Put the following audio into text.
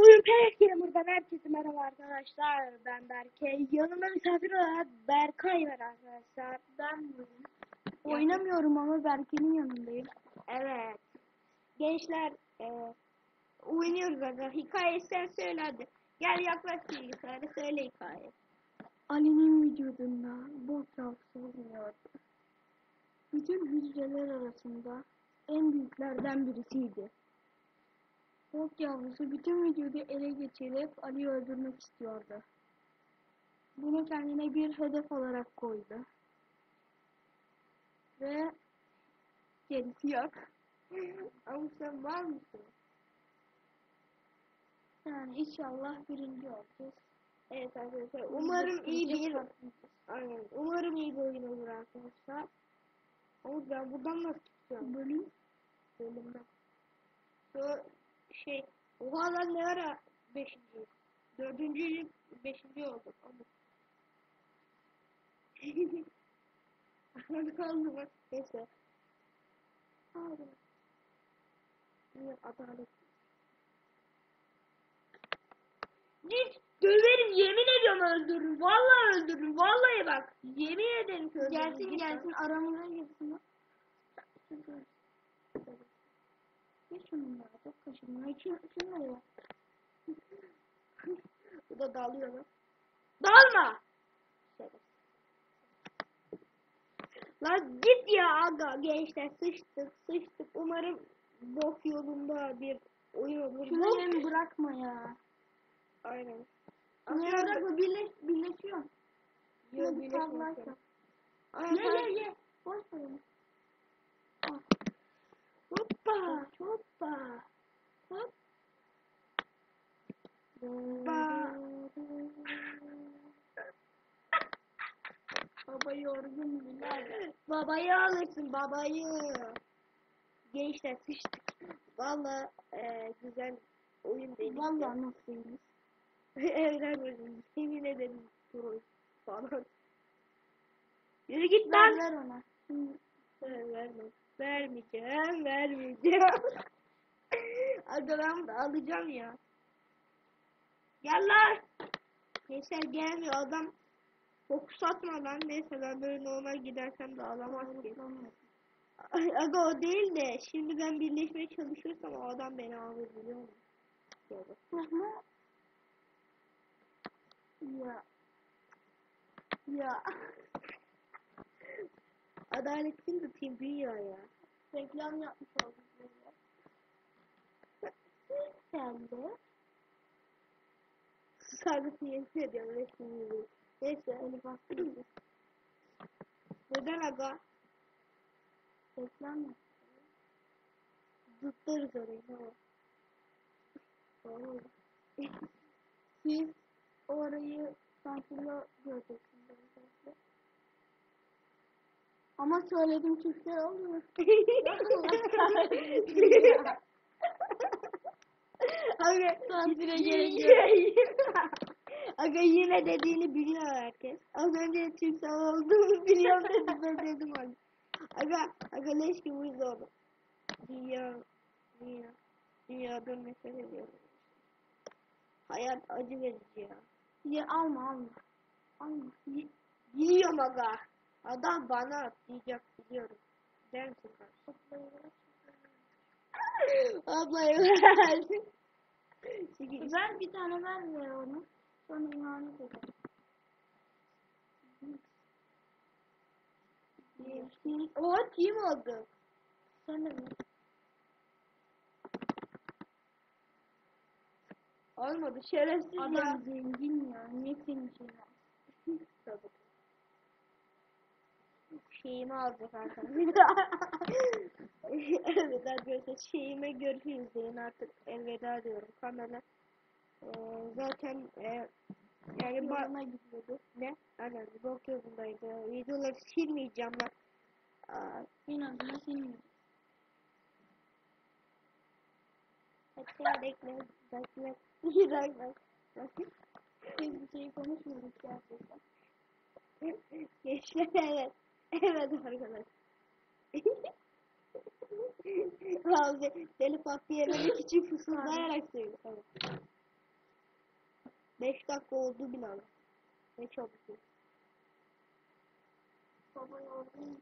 Bugün Pek Yağmur'dan herkese merhaba arkadaşlar. Ben Berke. Yanımda misafir olarak Berkay var arkadaşlar. Ben bugün oynamıyorum ama Berke'nin yanındayım. Evet. Gençler e, oynuyoruz aga. Hikayeyi sen söyle hadi. Gel yaklaş bilgisayara söyle hikaye. Ali'nin vücudunda yavrusu bulunuyordu. Bütün hücreler arasında en büyüklerden birisiydi. Bok yavrusu bütün vücudu ele geçirip Ali'yi öldürmek istiyordu. Bunu kendine bir hedef olarak koydu. Ve gerisi yok. Ama sen var mısın? Yani inşallah birinci olacağız. Evet arkadaşlar umarım iyi bir Aynen. Umarım iyi bir oyun olur arkadaşlar. Ama ben buradan nasıl çıkacağım? Bölüm? Bölümden. Şu şey oha lan ne ara beşinci dördüncü beşinci olduk ama Hadi kaldı bak neyse. Abi Niye adalet. Git döverim yemin ediyorum öldürürüm. Vallahi öldürürüm vallahi bak. Yemin ederim ki öldürürüm Gelsin. Git gelsin bak. aramıza girsin ne ya? Çok. İçin, şunları ya. Bu da dalıyor lan. Dalma! Lan git ya aga gençler sıçtık sıçtık. Umarım bok yolunda bir oyun olur. Şunu hem bırakma ya. Aynen. Şunu bırakma birleş, birleşiyor. Yok birleşmiyor. Ye ye ye. Boş ver onu. Hoppa, hoppa, hop. Baba yorgun birader. Babayı alırsın babayı. Gençler sıçtık. Valla e, güzel oyun değil. Valla nasılsınız? Evren oyun. Yemin ederim. Troll falan. Yürü git lan. Ver, ver ona. Ver, verme. Vermeyeceğim, vermeyeceğim. Adam da alacağım ya. Gel lan. Gençler gelmiyor adam. Fokus atma lan. Neyse ben böyle normal gidersem de alamaz ki. Aga o değil de şimdi ben birleşmeye çalışırsam o adam beni alır biliyor musun? Ya. Ya. De tim büyüyor ya. Reklam yapmış olduk böyle. Sen de. Sabit niyeti ediyorum resmini. Neyse onu bastırırız. Neden aga? Reklam yapmış. Zıtlarız orayı? Tamam. Siz orayı sansürle göreceksiniz arkadaşlar. Ama söyledim Türkler oluyor. Aga sansüre gerek yok. Aga yine dediğini biliyor herkes. Az önce Türksel olduğunu biliyorum dedim ben dedim abi. Aga, aga leş gibi uyuz oldu. Dünya, dünya, dünyadan nefret ediyorum. Hayat acı verici ya. Ye alma alma. Alma. Ye, yiyorum aga. Adam bana atlayacak biliyorum. Der misin? Ablayı ver. Ver bir tane ver ver onu. Sonra ihanet eder. O kim oldu? Sen de mi? Olmadı şerefsiz Adam ya. Zengin ya. Niye senin şeyin şeyimi alacak arkadaşlar. evet arkadaşlar şeyime görüşürüz deyin artık elveda diyorum kamera. Ee, zaten e, yani bana gidiyordu. Ne? Aynen bok yolundaydı. Videoları silmeyeceğim ben. Aa, inanın silmeyeceğim. Hatta bekle, bekle, bekle. Biz bir şey konuşmuyoruz gerçekten. Gençler evet. Evet arkadaşlar. Abi deli patlayarak için fısıldayarak söylüyor. Evet. 5 dakika oldu bile ama. Ne çabuk. Baba yorgun.